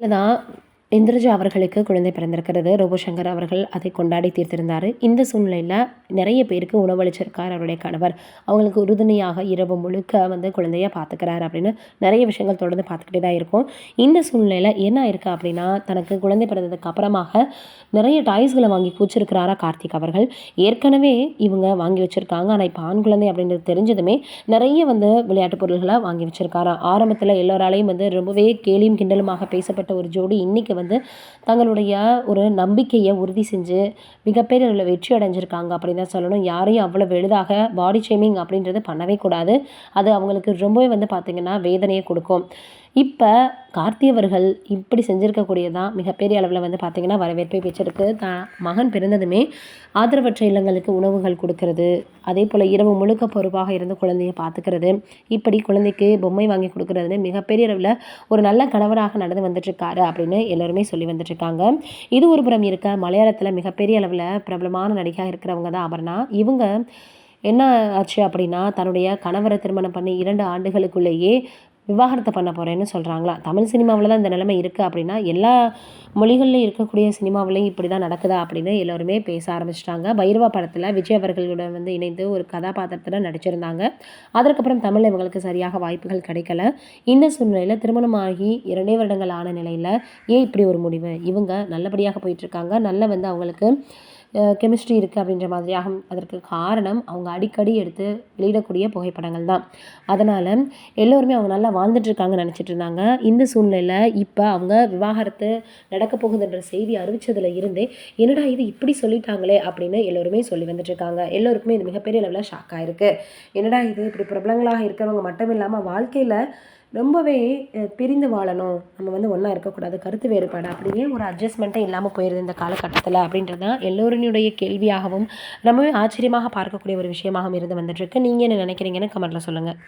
தான் இந்திரஜா அவர்களுக்கு குழந்தை பிறந்திருக்கிறது. ரோபோசங்கர் அவர்கள் அதை கொண்டாடி தீர்த்திருந்தார். இந்த சூழ்நிலையில் நிறைய பேருக்கு உணவளிச்சிருக்கார் அவருடைய கணவர். அவங்களுக்கு உறுதுணையாக இரவு முழுக்க வந்து குழந்தைய பார்த்துக்கிறார் அப்படின்னு நிறைய விஷயங்கள் தொடர்ந்து பார்த்துக்கிட்டே தான் இருக்கும். இந்த சூழ்நிலையில் என்ன ஆயிருக்கு அப்படின்னா தனக்கு குழந்தை பிறந்ததுக்கு அப்புறமாக நிறைய டாய்ஸ்களை வாங்கி கூச்சிருக்கிறாரா கார்த்திக் அவர்கள். ஏற்கனவே இவங்க வாங்கி வச்சுருக்காங்க. ஆனால் இப்போ ஆண் குழந்தை அப்படின்றது தெரிஞ்சதுமே நிறைய வந்து விளையாட்டு பொருள்களை வாங்கி வச்சுருக்காரா. ஆரம்பத்தில் எல்லோராலையும் வந்து ரொம்பவே கேலியும் கிண்டலுமாக பேசப்பட்ட ஒரு ஜோடி இன்றைக்கி வந்து தங்களுடைய ஒரு நம்பிக்கையை உறுதி செஞ்சு மிகப்பெரிய அளவில் வெற்றி அடைஞ்சிருக்காங்க அப்படின்னு தான் சொல்லணும். யாரையும் அவ்வளோ எளிதாக பாடி ஷேமிங் அப்படின்றது பண்ணவே கூடாது. அது அவங்களுக்கு ரொம்பவே வந்து பார்த்திங்கன்னா வேதனையை கொடுக்கும். இப்போ கார்த்தியவர்கள் இப்படி செஞ்சுருக்கக்கூடியதான் மிகப்பெரிய அளவில் வந்து பார்த்திங்கன்னா வரவேற்பை பெற்றிருக்கு. தான் மகன் பிறந்ததுமே ஆதரவற்ற இல்லங்களுக்கு உணவுகள் கொடுக்கறது. அதே போல் இரவு முழுக்க பொறுப்பாக இருந்து குழந்தைய பார்த்துக்கிறது இப்படி குழந்தைக்கு பொம்மை வாங்கி கொடுக்குறதுன்னு மிகப்பெரிய அளவில் ஒரு நல்ல கணவராக நடந்து வந்துட்டுருக்காரு அப்படின்னு எல்லோருமே சொல்லி வந்துட்டுருக்காங்க. இது ஒரு புறம் இருக்க மலையாளத்தில் மிகப்பெரிய அளவில் பிரபலமான நடிகையாக இருக்கிறவங்க தான் அபர்ணா. இவங்க என்ன ஆச்சு அப்படின்னா தன்னுடைய கணவரை திருமணம் பண்ணி இரண்டு ஆண்டுகளுக்குள்ளேயே விவாகரத்தை பண்ண போகிறேன்னு சொல்கிறாங்களா தமிழ் சினிமாவில் தான் இந்த நிலைமை இருக்குது அப்படின்னா எல்லா மொழிகளில் இருக்கக்கூடிய சினிமாவிலையும் இப்படி தான் நடக்குதா அப்படின்னு எல்லோருமே பேச ஆரம்பிச்சிட்டாங்க. பைரவா படத்தில் விஜய் அவர்களுடன் வந்து இணைந்து ஒரு கதாபாத்திரத்தில் நடிச்சிருந்தாங்க. அதற்கப்புறம் தமிழ் இவங்களுக்கு சரியாக வாய்ப்புகள் கிடைக்கல. இந்த சூழ்நிலையில் திருமணமாகி இரண்டே வருடங்கள் ஆன நிலையில் ஏன் இப்படி ஒரு முடிவு? இவங்க நல்லபடியாக போயிட்டுருக்காங்க நல்ல வந்து அவங்களுக்கு கெமிஸ்ட்ரி இருக்குது அப்படின்ற மாதிரியாகும் அதற்கு காரணம் அவங்க அடிக்கடி எடுத்து வெளியிடக்கூடிய புகைப்படங்கள் தான். அதனால் எல்லோருமே அவங்க நல்லா வாழ்ந்துட்டுருக்காங்கன்னு நினச்சிட்டு இருந்தாங்க. இந்த சூழ்நிலையில் இப்போ அவங்க விவாகரத்து நடக்க போகுதுன்ற செய்தி அறிவித்ததில் இருந்தே என்னடா இது இப்படி சொல்லிட்டாங்களே அப்படின்னு எல்லோருமே சொல்லி வந்துட்டுருக்காங்க எல்லோருக்குமே இது மிகப்பெரிய லெவலில் ஷாக் ஆகிருக்கு என்னடா இது இப்படி பிரபலங்களாக இருக்கிறவங்க மட்டும் இல்லாமல் வாழ்க்கையில் ரொம்பவே பிரிந்து வாழணும். நம்ம வந்து ஒன்றா இருக்கக்கூடாது கருத்து வேறுபாடு அப்படியே ஒரு அட்ஜஸ்ட்மெண்ட்டே இல்லாமல் போயிடுது இந்த காலகட்டத்தில் அப்படின்றது தான் எல்லோருடைய கேள்வியாகவும் ரொம்பவே ஆச்சரியமாக பார்க்கக்கூடிய ஒரு விஷயமாகவும் இருந்து வந்துட்டுருக்கு நீங்கள் என்ன நினைக்கிறீங்கன்னு கமெண்ட்டில் சொல்லுங்கள்